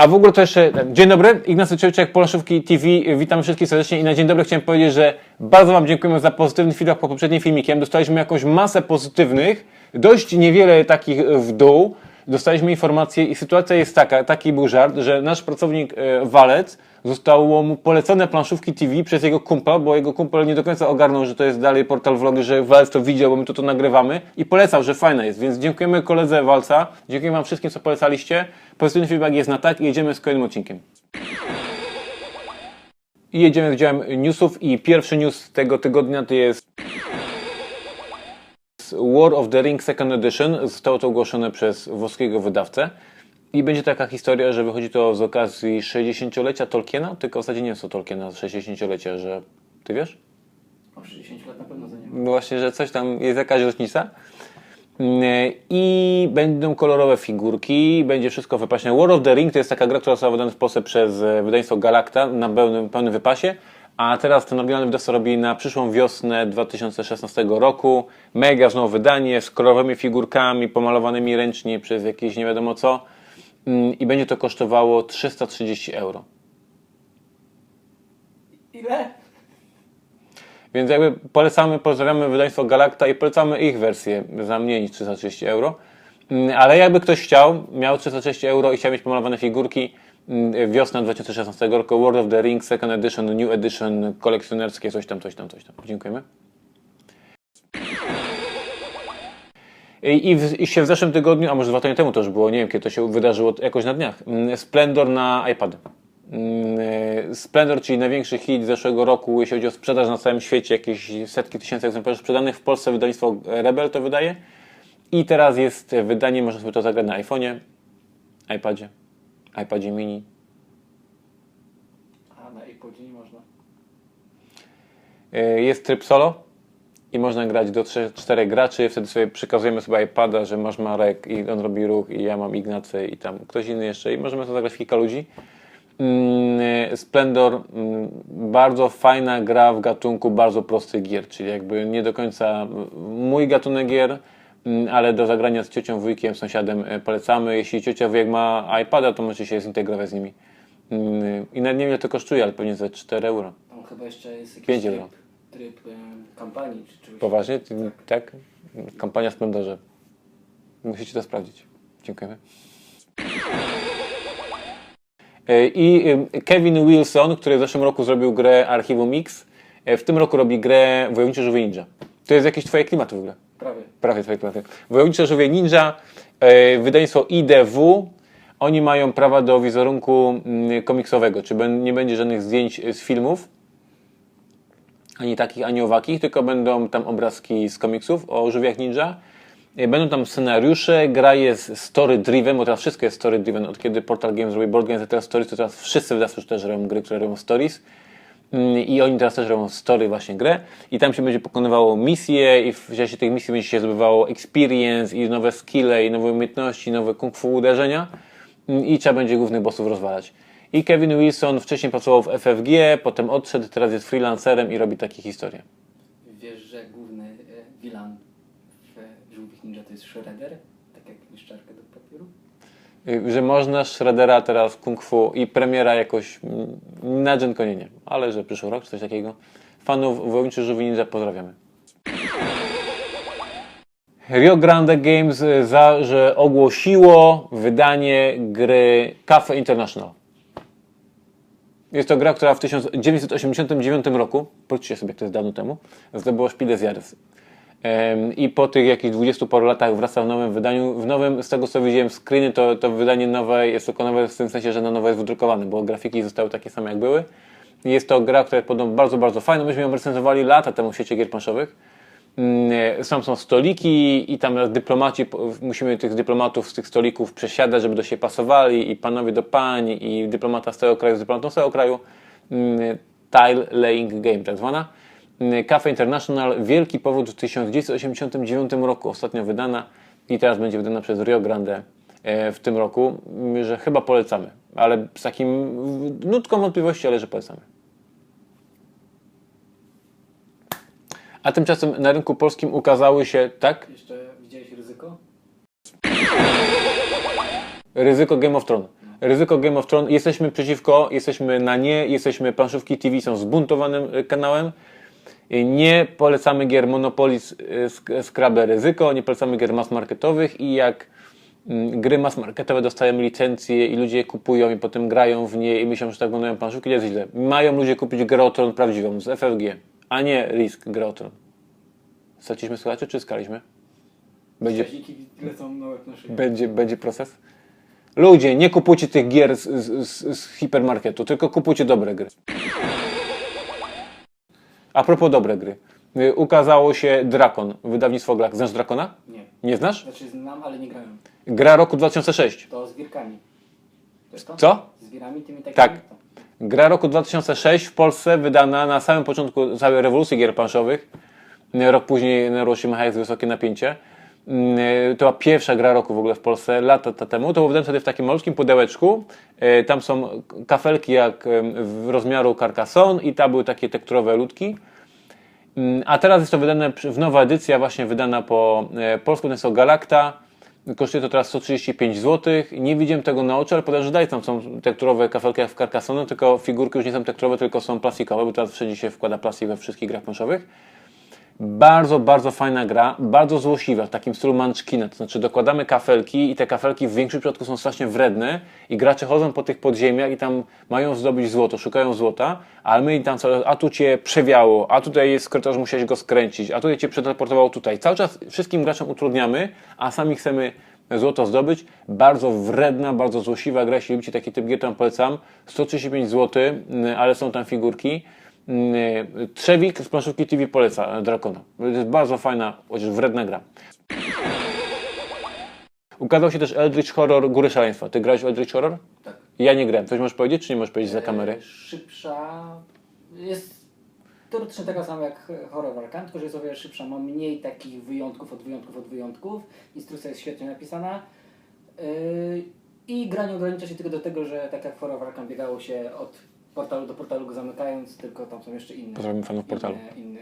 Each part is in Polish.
A w ogóle to jeszcze, dzień dobry, Ignacy Ciołczek, Polaszówki TV, witam wszystkich serdecznie i na dzień dobry chciałem powiedzieć, że bardzo Wam dziękujemy za pozytywny feedback po poprzednim filmikiem. Dostaliśmy jakąś masę pozytywnych, dość niewiele takich w dół. Dostaliśmy informacje i sytuacja jest taka, taki był żart, że nasz pracownik e, Walec zostało mu polecone planszówki TV przez jego kumpla, bo jego kumpel nie do końca ogarnął, że to jest dalej portal vlogi, że Walec to widział, bo my to, to nagrywamy i polecał, że fajne jest, więc dziękujemy koledze Walca, dziękuję Wam wszystkim, co polecaliście. Pozytywny feedback jest na tak i jedziemy z kolejnym odcinkiem. I jedziemy z działem newsów i pierwszy news tego tygodnia to jest War of the Ring Second Edition. Zostało to ogłoszone przez włoskiego wydawcę. I będzie taka historia, że wychodzi to z okazji 60-lecia Tolkiena, tylko w zasadzie nie jest to Tolkiena z 60-lecia, że... Ty wiesz? O 60 lat na pewno za niego. No Właśnie, że coś tam jest jakaś rocznica. I będą kolorowe figurki, będzie wszystko wypaśnie. War of the Ring to jest taka gra, która została wydana w Polsce przez wydawnictwo Galacta na pełnym, pełnym wypasie. A teraz ten oryginalny wydawca robi na przyszłą wiosnę 2016 roku. Mega znowu wydanie z kolorowymi figurkami, pomalowanymi ręcznie przez jakieś nie wiadomo co. Mm, I będzie to kosztowało 330 euro. Ile? Więc jakby polecamy, pozdrawiamy wydawnictwo Galacta i polecamy ich wersję za mniej niż 330 euro. Mm, Ale jakby ktoś chciał, miał 330 euro i chciał mieć pomalowane figurki, wiosna 2016 roku, World of the Ring, Second Edition, New Edition, kolekcjonerskie, coś tam, coś tam, coś tam. Dziękujemy. I, w, I się w zeszłym tygodniu, a może dwa tygodnie temu to już było, nie wiem kiedy to się wydarzyło, jakoś na dniach, mm, Splendor na iPad. Mm, Splendor, czyli największy hit zeszłego roku, jeśli chodzi o sprzedaż na całym świecie, jakieś setki tysięcy egzemplarzy sprzedanych. W Polsce wydawnictwo Rebel to wydaje. I teraz jest wydanie, można sobie to zagrać na iPhone'ie, iPadzie, iPadzie mini. A na iPodzie nie można. Yy, Jest tryb solo i można grać do 3-4 graczy. Wtedy sobie przekazujemy sobie iPada, że masz Marek i on robi ruch i ja mam Ignacy i tam ktoś inny jeszcze i możemy to zagrać kilka ludzi. Mm, Splendor, mm, bardzo fajna gra w gatunku bardzo prostych gier, czyli jakby nie do końca mój gatunek gier, ale do zagrania z ciocią, wujkiem, sąsiadem e, polecamy. Jeśli ciocia, wujek ma iPada, to możecie się zintegrować z nimi. Mm, I nawet nie wiem ile to kosztuje, ale pewnie za 4 euro. Tam chyba jeszcze jest jakiś Pięć tryb, euro. tryb em, kampanii czy czegoś. Poważnie? Ty- Tak? Kampania w Splendorze. Musicie to sprawdzić. Dziękujemy. E, I e, Kevin Wilson, który w zeszłym roku zrobił grę Archiwum Mix, e, w tym roku robi grę Wojowniczy Żółwie Ninja. To jest jakieś twoje klimaty w ogóle. Prawie. Prawie twoje klimaty. Wojownicze Żółwie Ninja, e, wydawnictwo IDW. Oni mają prawa do wizerunku mm, komiksowego, czy nie będzie żadnych zdjęć z filmów, ani takich, ani owakich, tylko będą tam obrazki z komiksów o żółwiach ninja. E, Będą tam scenariusze, gra jest story driven, bo teraz wszystko jest story driven. Od kiedy Portal Games robi board games, teraz stories, to teraz wszyscy wydawcy też robią gry, które robią stories. Mm, I oni teraz też robią story właśnie grę i tam się będzie pokonywało misje i w czasie tych misji będzie się zdobywało experience i nowe skille i nowe umiejętności, nowe kung fu uderzenia Mm, i trzeba będzie głównych bossów rozwalać. I Kevin Wilson wcześniej pracował w FFG, potem odszedł, teraz jest freelancerem i robi takie historie. Wiesz, że główny e, villain w Żółwich Ninja to jest Shredder? Tak jak niszczarka do papieru? Y, Że można Shreddera teraz kung fu i premiera jakoś mm, na Gen Conie nie, ale że przyszły rok coś takiego. Fanów Wojowniczy Żółwi Ninja pozdrawiamy. Rio Grande Games y, za, że ogłosiło wydanie gry Cafe International. Jest to gra, która w 1989 roku, policzcie sobie, to jest dawno temu, zdobyła Spiele z Jahres. I po tych jakichś 20 paru latach wraca w nowym wydaniu. W nowym, z tego co widziałem screeny, to, to wydanie nowe jest tylko nowe w tym sensie, że na nowe jest wydrukowane, bo grafiki zostały takie same jak były. Jest to gra, która jest podobno bardzo, bardzo fajna. Myśmy ją recenzowali lata temu w świecie gier planszowych. Mm, Tam są stoliki i tam dyplomaci, musimy tych dyplomatów z tych stolików przesiadać, żeby do siebie pasowali i panowie do pań i dyplomata z tego kraju z dyplomatą z tego kraju. Mm, Tile laying game tak zwana. Mm, Cafe International, wielki powód w 1989 roku, ostatnio wydana i teraz będzie wydana przez Rio Grande e, w tym roku, że chyba polecamy, ale z takim nutką wątpliwości, ale że polecamy. A tymczasem na rynku polskim ukazały się, tak? Jeszcze widziałeś ryzyko? Ryzyko Game of Thrones. Ryzyko Game of Thrones. Jesteśmy przeciwko, jesteśmy na nie, jesteśmy planszówki TV są zbuntowanym y, kanałem. Nie polecamy gier Monopoly, Scrabble Ryzyko, nie polecamy gier mass marketowych i jak mm, gry mass marketowe dostają licencje i ludzie je kupują i potem grają w nie i myślą, że tak wyglądają planszówki, to jest źle. Mają ludzie kupić grę o Tron prawdziwą z FFG, a nie Risk grę o Tron. Straciliśmy słuchaczy czy skaliśmy? Będzie będzie, będzie proces? Ludzie, nie kupujcie tych gier z, z, z, z hipermarketu, tylko kupujcie dobre gry. A propos dobre gry. Y, Ukazało się Drakon, wydawnictwo Glak. Znasz Drakona? Nie. Nie znasz? Znaczy znam, ale nie grałem. Gra roku 2006. To z gierkami. To jest to? Co? Z gierami tymi takimi? Tak. To. Gra roku 2006 w Polsce wydana na samym początku całej rewolucji gier planszowych. Rok później narodził się z wysokie napięcie. Mm, To była pierwsza gra roku w ogóle w Polsce, lata ta- temu. To wydane wtedy w takim malutkim pudełeczku. E, Tam są kafelki jak em, w rozmiaru Carcassonne i tam były takie tekturowe ludki. Mm, A teraz jest to wydane w nowa edycja, właśnie wydana po polsku, to jest to Galacta. Kosztuje to teraz 135 zł. Nie widziałem tego na oczy, ale podejrzewam, że tam są tekturowe kafelki jak w Carcassonne, tylko figurki już nie są tekturowe, tylko są plastikowe, bo teraz wszędzie się wkłada plastik we wszystkich grach planszowych. Bardzo, bardzo fajna gra, bardzo złośliwa, w takim stylu Munchkina. To znaczy dokładamy kafelki i te kafelki w większym przypadku są strasznie wredne i gracze chodzą po tych podziemiach i tam mają zdobyć złoto, szukają złota, ale my tam cały a tu cię przewiało, a tutaj jest skrytoż, musiałeś go skręcić, a tutaj cię przeteleportowało tutaj. Cały czas wszystkim graczom utrudniamy, a sami chcemy złoto zdobyć. Bardzo wredna, bardzo złośliwa gra, jeśli lubicie taki typ gier, to polecam. 135 zł, ale są tam figurki. Mm, Trzewik z planszówki TV poleca e, Drakona. To jest bardzo fajna, chociaż wredna gra. Ukazał się też Eldritch Horror Góry Szaleństwa. Ty grałeś w Eldritch Horror? Tak. Ja nie grałem. Coś możesz powiedzieć, czy nie możesz powiedzieć za kamery? E, Szybsza. Jest teoretycznie taka sama jak Horror Arcan, tylko że jest o wiele szybsza. Ma mniej takich wyjątków od wyjątków od wyjątków. Instrukcja jest świetnie napisana. Yy, I gra nie ogranicza się tylko do tego, że tak jak Horror Arcan biegało się od portalu do portalu go zamykając, tylko tam są jeszcze inne. Pozdrawiam fanów portalu. Inne, inne,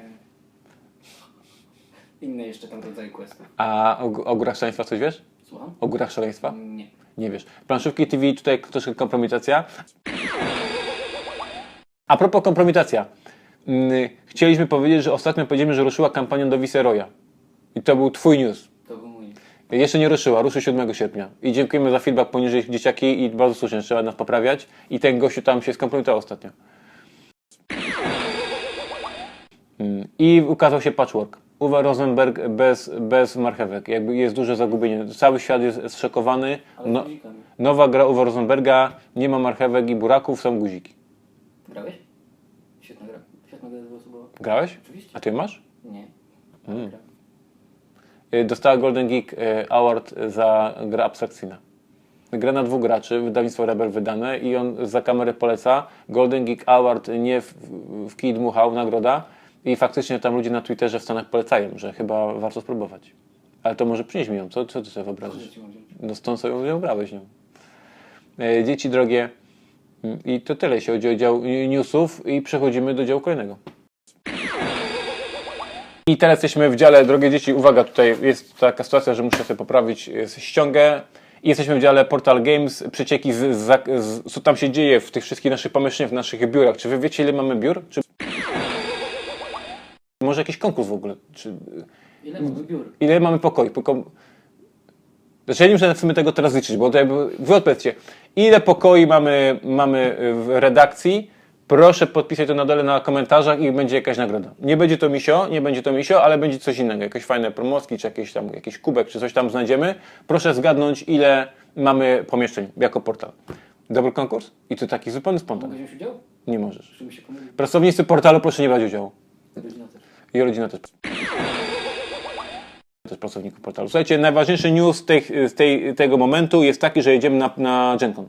inne jeszcze tam rodzaje questów. A o, o Górach Szaleństwa coś wiesz? Słucham? O Górach Szaleństwa? Nie. Nie wiesz. Planszówki TV tutaj troszkę kompromitacja. A propos kompromitacja. Mm, Chcieliśmy powiedzieć, że ostatnio powiedzieliśmy, że ruszyła kampania do Viceroya. I to był twój news. Jeszcze nie ruszyła, ruszy 7 sierpnia. I dziękujemy za feedback poniżej dzieciaki i bardzo słusznie, trzeba nas poprawiać. I ten gościu tam się skompromitował ostatnio. Mm, I ukazał się patchwork. Uwe Rosenberg bez, bez marchewek. Jakby jest duże zagubienie. Cały świat jest zszokowany. No, nowa gra Uwe Rosenberga, nie ma marchewek i buraków, są guziki. Grałeś? Świetna gra. Świetna gra dwuosobowa. Grałeś? Oczywiście. A ty masz? Nie. Mm. Gra. Y, Dostała Golden Geek y, Award za grę abstrakcyjna. Gra na dwóch graczy, wydawnictwo Rebel wydane i on za kamerę poleca. Golden Geek Award nie w, w kij dmuchał, nagroda. I faktycznie tam ludzie na Twitterze w Stanach polecają, że chyba warto spróbować. Ale to może przynieś mi ją, co, co ty sobie wyobrażasz? No stąd sobie ją brałeś nią. E, Dzieci drogie. Mm, I to tyle, jeśli chodzi o dział newsów i przechodzimy do działu kolejnego. I teraz jesteśmy w dziale, drogie dzieci, uwaga, tutaj jest taka sytuacja, że muszę sobie poprawić e, ściągę. I jesteśmy w dziale Portal Games, przecieki z, z, z, co tam się dzieje w tych wszystkich naszych pomieszczeniach, w naszych biurach. Czy wy wiecie, ile mamy biur? Czy... Może jakiś konkurs w ogóle? Czy... Ile mamy biur? Ile mamy pokoi? Poko... Znaczy ja nie muszę w sumie tego teraz liczyć, bo to jakby, wy odpowiedzcie, ile pokoi mamy, mamy w redakcji? Proszę podpisać to na dole na komentarzach i będzie jakaś nagroda. Nie będzie to misio, nie będzie to misio, ale będzie coś innego. Jakieś fajne promocki, czy jakieś tam, jakiś kubek, czy coś tam znajdziemy. Proszę zgadnąć, ile mamy pomieszczeń jako portal. Dobry konkurs? I to taki zupełny spontan. Mogę wziąć udział? Nie możesz. Się? Pracownicy portalu proszę nie brać udziału. Rodzina też. I rodzina też. Też pracowników portalu. Słuchajcie, najważniejszy news z tej, tego momentu jest taki, że jedziemy na, na GenCon.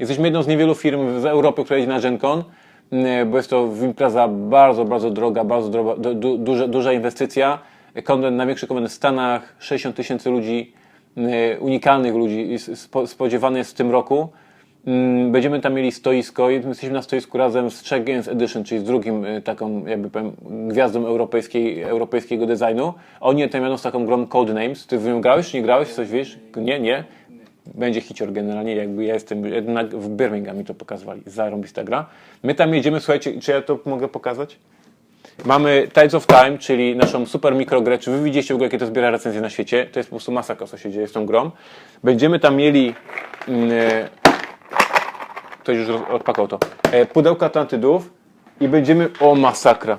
Jesteśmy jedną z niewielu firm z Europy, która jedzie na GenCon, mm, bo jest to impreza bardzo, bardzo droga, bardzo droga, du, du, duża, duża inwestycja. Konwent, największy konwent w Stanach, 60 tysięcy ludzi, mm, unikalnych ludzi spo, spodziewany jest w tym roku. Mm, Będziemy tam mieli stoisko. Jesteśmy na stoisku razem z Czech Games Edition, czyli z drugim y, taką jakby powiem, gwiazdą europejskiej, europejskiego designu. Oni tam jadą z taką grą Codenames. Ty w nią grałeś czy nie grałeś? Coś wiesz? Nie, nie. Będzie hicior generalnie, jakby ja jestem, w Birmingham mi to pokazywali, zarąbista gra. My tam jedziemy, słuchajcie, czy ja to mogę pokazać? Mamy Tides of Time, czyli naszą super mikrogrę. Czy wy widzicie w ogóle, jakie to zbiera recenzje na świecie? To jest po prostu masakra, co się dzieje z tą grą. Będziemy tam mieli... mm, Ktoś już odpakował to. E, pudełko Atlantydów i będziemy... O, masakra.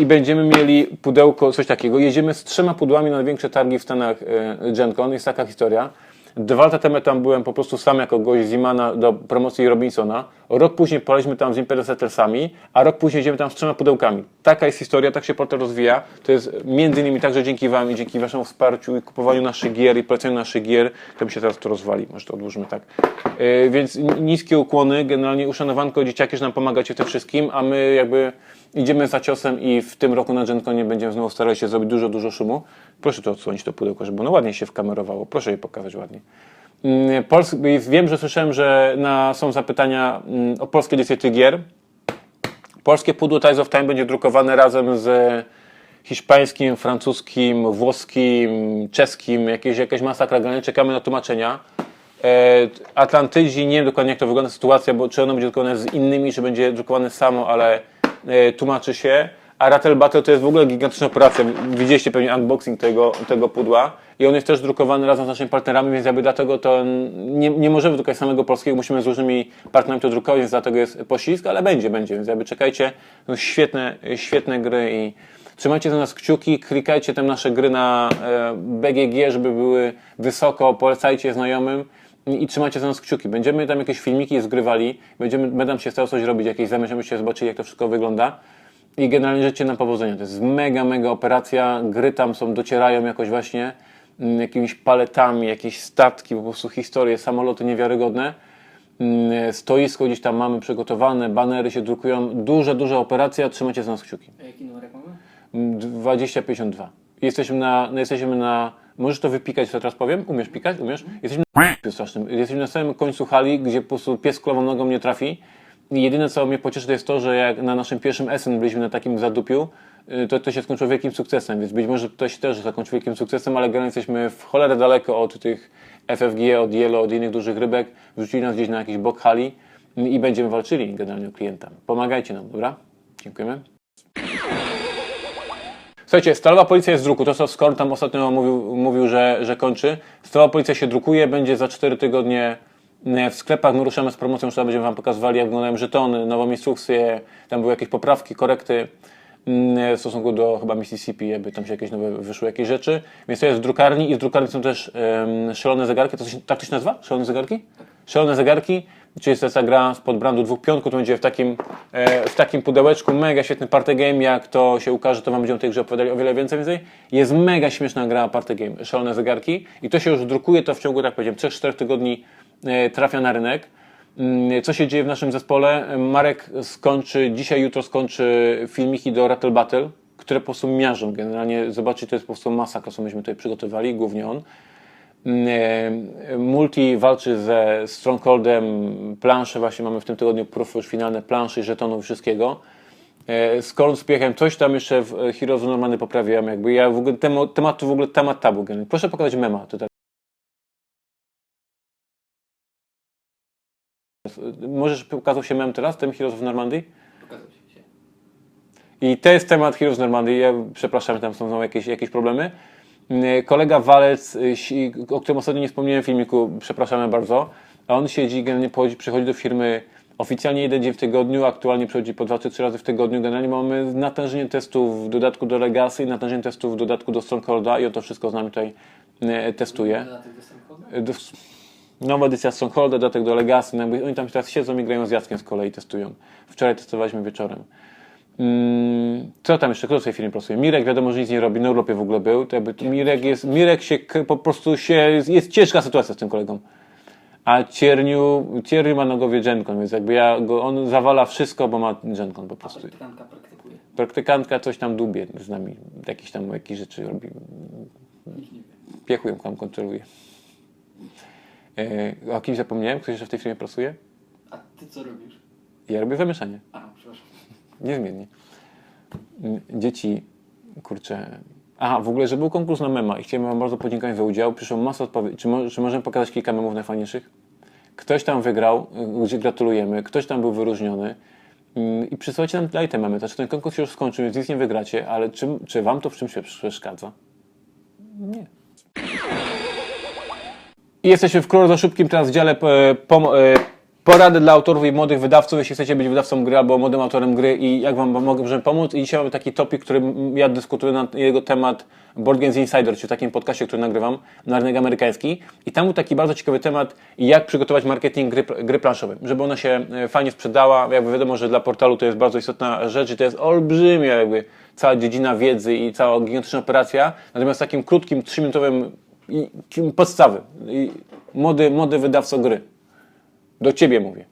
I będziemy mieli pudełko, coś takiego. Jedziemy z trzema pudłami na największe targi w Stanach e, Gen Con. Jest taka historia. Dwa lata temu tam byłem po prostu sam jako gość z Imana do promocji Robinsona. Rok później polaliśmy tam z Imperial Settlesami, a rok później jedziemy tam z trzema pudełkami. Taka jest historia, tak się portal rozwija. To jest między innymi także dzięki Wam i dzięki Waszemu wsparciu i kupowaniu naszych gier i poleceniu naszych gier, to mi się teraz to rozwali. Może to odłóżmy tak. Yy, więc niskie ukłony, generalnie uszanowanko dzieciaki, że nam pomagacie w tym wszystkim, a my jakby idziemy za ciosem i w tym roku na GenConie będziemy znowu starali się zrobić dużo, dużo szumu. Proszę to odsłonić to pudełko, żeby ono ładnie się wkamerowało. Proszę je pokazać ładnie. Mm, Pols- wiem, że słyszałem, że na, są zapytania mm, o polskie edycje gier. Polskie pudło Ties of Time będzie drukowane razem z hiszpańskim, francuskim, włoskim, czeskim, jakieś, jakaś masakra grania. Czekamy na tłumaczenia. E, Atlantydzi, nie wiem dokładnie jak to wygląda sytuacja, bo czy ono będzie drukowane z innymi, czy będzie drukowane samo, ale e, tłumaczy się. A Rattle Battle to jest w ogóle gigantyczna operacja. Widzieliście pewnie unboxing tego, tego pudła i on jest też drukowany razem z naszymi partnerami, więc jakby dlatego to nie, nie możemy drukować samego polskiego, musimy z różnymi partnerami to drukować, więc dlatego jest poślizg, ale będzie, będzie, więc jakby czekajcie. No, świetne, świetne gry i trzymajcie za nas kciuki, klikajcie tam nasze gry na e, BGG, żeby były wysoko, polecajcie znajomym i, trzymajcie za nas kciuki. Będziemy tam jakieś filmiki zgrywali, będziemy, będę się starał coś robić, jakieś zamiar, żebyście zobaczyli, jak to wszystko wygląda. I generalnie życzę nam powodzenia. To jest mega, mega operacja. Gry tam są, docierają jakoś właśnie mm, jakimiś paletami, jakieś statki, po prostu historie, samoloty niewiarygodne. Mm, Stoisko gdzieś tam mamy przygotowane, banery się drukują. Duża, duża operacja. Trzymajcie za nas kciuki. A jaki numerek mamy? 2052. Jesteśmy na, no jesteśmy na. Możesz to wypikać, co teraz powiem? Umiesz pikać? Umiesz? Jesteśmy na strasznym. Jesteśmy na samym końcu hali, gdzie po prostu pies klową nogą nie trafi. Jedyne, co mnie pocieszy, to jest to, że jak na naszym pierwszym SN byliśmy na takim zadupiu, y, to to się skończyło wielkim sukcesem, więc być może to się też zakończy wielkim sukcesem, ale generalnie jesteśmy w cholerę daleko od tych FFG, od Yellow, od innych dużych rybek. Wrzucili nas gdzieś na jakiś bok hali i będziemy walczyli generalnie o klienta. Pomagajcie nam, dobra? Dziękujemy. Słuchajcie, Stalowa Policja jest z druku. To, co Skor tam ostatnio mówił, mówił że, że kończy. Stalowa Policja się drukuje, będzie za 4 tygodnie w sklepach. My ruszamy z promocją, już będziemy Wam pokazywali, jak wyglądają żetony, nową instrukcję. Tam były jakieś poprawki, korekty mm, w stosunku do chyba Mississippi, jakby tam się jakieś nowe wyszły jakieś rzeczy. Więc to jest w drukarni i w drukarni są też em, szalone zegarki. To się, tak to się nazywa? Szalone zegarki? Szalone zegarki. Czyli jest ta gra spod brandu dwóch piątków, to będzie w takim, e, w takim pudełeczku, mega świetny party game, jak to się ukaże, to wam będziemy o tej grze opowiadali o wiele więcej, więcej. Jest mega śmieszna gra party game, szalone zegarki i to się już drukuje, to w ciągu, tak powiedziałem, 3-4 tygodni e, trafia na rynek. Mm, Co się dzieje w naszym zespole? Marek skończy, dzisiaj, jutro skończy filmiki do Rattle Battle, które po prostu miażdżą generalnie. Zobaczcie, to jest po prostu masakra, co myśmy tutaj przygotowali, głównie on. E, Multi walczy ze Strongholdem, plansze właśnie mamy w tym tygodniu proof już finalne plansze, żetonów, wszystkiego. E, Z Korn z Piechem coś tam jeszcze w e, Heroes of Normandy poprawiam, jakby ja w ogóle temu, tematu w ogóle temat tabu. Proszę pokazać mema tutaj. Możesz pokazał się mem teraz, ten Heroes of Normandy? Pokazał się. I to jest temat Heroes Normandy. Ja przepraszam, tam są znowu jakieś, jakieś problemy. Mm, Kolega Walec, y, o którym ostatnio nie wspomniałem w filmiku, przepraszamy bardzo. A on siedzi, generalnie przychodzi do firmy oficjalnie jeden dzień w tygodniu, aktualnie przychodzi po dwa czy trzy razy w tygodniu. Generalnie mamy natężenie testów w dodatku do Legacy, natężenie testów w dodatku do Strongholda i on to wszystko z nami tutaj e, testuje. Do- Nowa edycja Strongholda, dodatek do Legacy. No oni tam teraz siedzą i grają z Jackiem z kolei, testują. Wczoraj testowaliśmy wieczorem. Mm, co tam jeszcze? Kto w tej firmie pracuje? Mirek wiadomo, że nic nie robi, na Europie w ogóle był. To jakby, Mirek jest, Mirek się po prostu się, jest ciężka sytuacja z tym kolegą. A Cierniu, Cierniu ma na głowie Gencon, więc jakby ja go, on zawala wszystko, bo ma Gencon po A prostu. praktykantka praktykuje. Praktykantka coś tam dubie z nami, jakieś tam jakieś rzeczy robi. Piechłem tam kontroluje. E, o kim zapomniałem? Ktoś jeszcze w tej firmie pracuje? Ty co robisz? Ja robię zamieszanie. A, przepraszam. Niezmiennie. Dzieci, kurczę. Aha, w ogóle, że był konkurs na mema i chciałem Wam bardzo podziękować za udział. Przyszło masę odpowiedzi. Czy, mo- czy możemy pokazać kilka memów najfajniejszych? Ktoś tam wygrał, y, gdzie gratulujemy, ktoś tam był wyróżniony. Mm, I przysłajcie nam dalej te memy. Znaczy ten konkurs się już skończył, więc nic nie wygracie, ale czy, czy Wam to w czymś się przeszkadza? Nie. I jesteśmy w kolor szybkim teraz w dziale e, e, porady dla autorów i młodych wydawców, jeśli chcecie być wydawcą gry albo młodym autorem gry i jak wam mogę możemy pomóc. I dzisiaj mamy taki topik, który ja dyskutuję na jego temat Board Games Insider, czyli w takim podcaście, który nagrywam na rynek amerykański. I tam był taki bardzo ciekawy temat, jak przygotować marketing gry, gry planszowej, żeby ona się e, fajnie sprzedała. Jakby wiadomo, że dla portalu to jest bardzo istotna rzecz i to jest olbrzymia jakby cała dziedzina wiedzy i cała gigantyczna operacja. Natomiast takim krótkim, trzyminutowym i, podstawy. I młody, młody wydawco gry. Do ciebie mówię.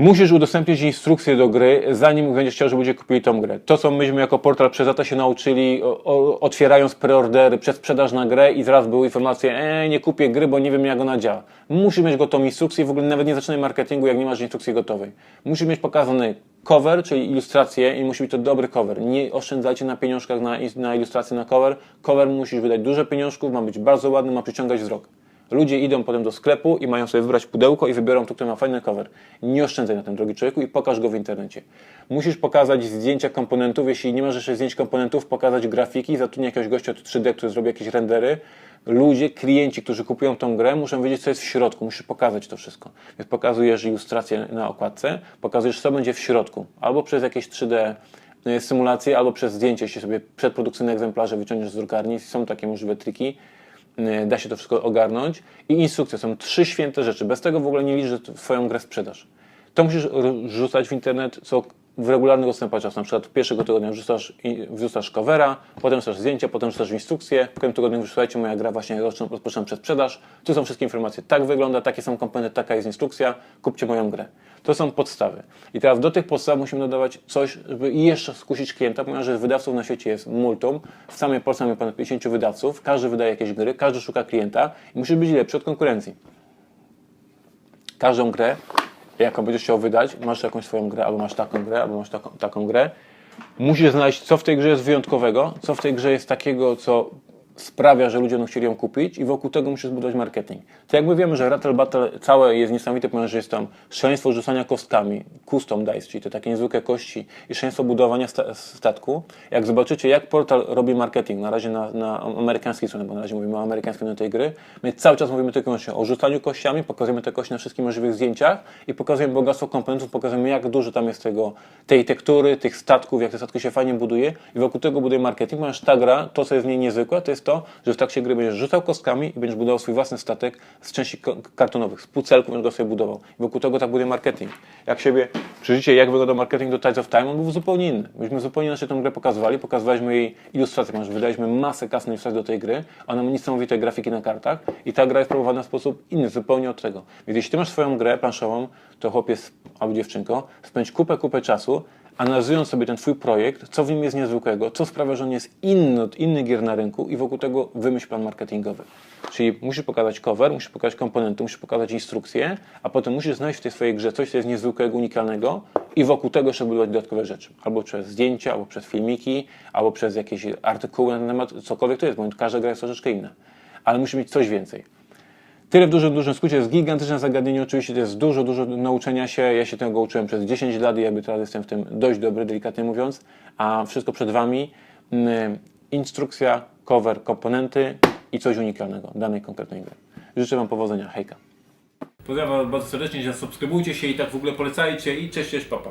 Musisz udostępnić instrukcje do gry, zanim będziesz chciał, żeby ludzie kupili tą grę. To, co myśmy jako portal przez lata się nauczyli, o, o, otwierając preordery, przedsprzedaż na grę i zaraz były informacje, e, nie kupię gry, bo nie wiem jak ona działa. Musisz mieć gotową instrukcję, w ogóle nawet nie zaczynaj marketingu, jak nie masz instrukcji gotowej. Musisz mieć pokazany cover, czyli ilustrację i musi być to dobry cover. Nie oszczędzajcie na pieniążkach na, na ilustrację na cover. Cover musisz wydać dużo pieniążków, ma być bardzo ładny, ma przyciągać wzrok. Ludzie idą potem do sklepu i mają sobie wybrać pudełko i wybiorą to, które ma fajny cover. Nie oszczędzaj na tym, drogi człowieku, i pokaż go w internecie. Musisz pokazać zdjęcia komponentów. Jeśli nie masz jeszcze zdjęć komponentów, pokazać grafiki, zatrudnij jakiegoś gościa od 3D, który zrobi jakieś rendery. Ludzie, klienci, którzy kupują tą grę, muszą wiedzieć, co jest w środku. Musisz pokazać to wszystko. Więc pokazujesz ilustrację na okładce, pokazujesz, co będzie w środku. Albo przez jakieś 3D y, symulacje, albo przez zdjęcie, jeśli sobie przedprodukcyjne egzemplarze wyciągniesz z drukarni. Są takie możliwe triki. Y, Da się to wszystko ogarnąć. I instrukcje są trzy święte rzeczy. Bez tego w ogóle nie liczysz, że t- swoją grę sprzedaż. To musisz rzucać w internet co w regularnych odstępach czasu. Na przykład pierwszego tygodnia wrzucasz, wrzucasz covera, potem wrzucasz zdjęcia, potem wrzucasz instrukcje. W kolejnym tygodniu słuchajcie, moja gra właśnie rozpoczynam rozpoczynam przedsprzedaż. Tu są wszystkie informacje. Tak wygląda, takie są komponenty, taka jest instrukcja. Kupcie moją grę. To są podstawy. I teraz do tych podstaw musimy dodawać coś, żeby jeszcze skusić klienta, ponieważ wydawców na świecie jest multum. W samej Polsce mamy ponad 50 wydawców. Każdy wydaje jakieś gry, każdy szuka klienta i musi być lepszy od konkurencji każdą grę, jaką będziesz chciał wydać, masz jakąś swoją grę, albo masz taką grę, albo masz taką, taką grę, musisz znaleźć, co w tej grze jest wyjątkowego, co w tej grze jest takiego, co sprawia, że ludzie będą chcieli ją kupić i wokół tego musisz zbudować marketing. To jak my wiemy, że Rattle Battle całe jest niesamowite, ponieważ jest tam szaleństwo rzucania kostkami, custom dice, czyli te takie niezwykłe kości i szaleństwo budowania sta- statku. Jak zobaczycie, jak portal robi marketing, na razie na, na amerykańskiej stronie, bo na razie mówimy o amerykańskiej tej gry, my cały czas mówimy tylko o rzucaniu kościami, pokazujemy te kości na wszystkich możliwych zdjęciach i pokazujemy bogactwo komponentów, pokazujemy jak dużo tam jest tego, tej tektury, tych statków, jak te statki się fajnie buduje i wokół tego buduje marketing, ponieważ ta gra, to co jest w niej niezwykłe, to jest to, że w trakcie gry będziesz rzucał kostkami i będziesz budował swój własny statek z części kartonowych, z pucelków będziesz go sobie budował. I wokół tego tak buduje marketing. Jak siebie przyjrzycie, jak wyglądał marketing do Tides of Time, on był zupełnie inny. Myśmy zupełnie inaczej tę grę pokazywali, pokazywaliśmy jej ilustracje, ponieważ wydaliśmy masę kasy na do tej gry, ona ma niesamowite grafiki na kartach i ta gra jest promowana w sposób inny, zupełnie od tego. Więc jeśli ty masz swoją grę planszową, to chłopiec albo dziewczynko, spędź kupę, kupę czasu, analizując sobie ten Twój projekt, co w nim jest niezwykłego, co sprawia, że on jest inny od innych gier na rynku i wokół tego wymyśl plan marketingowy. Czyli musisz pokazać cover, musisz pokazać komponenty, musisz pokazać instrukcje, a potem musisz znaleźć w tej swojej grze coś, co jest niezwykłego, unikalnego i wokół tego jeszcze budować dodatkowe rzeczy. Albo przez zdjęcia, albo przez filmiki, albo przez jakieś artykuły na temat, cokolwiek to jest, bo każda gra jest troszeczkę inna. Ale musi mieć coś więcej. Tyle w dużym, dużym skrócie. Jest gigantyczne zagadnienie. Oczywiście to jest dużo, dużo nauczenia się. Ja się tego uczyłem przez 10 lat i jakby teraz jestem w tym dość dobry, delikatnie mówiąc. A wszystko przed Wami. Mm, Instrukcja, cover, komponenty i coś unikalnego danej konkretnej gry. Życzę Wam powodzenia. Hejka. Pozdrawiam bardzo serdecznie, subskrybujcie się i tak w ogóle polecajcie i cześć, cześć, papa.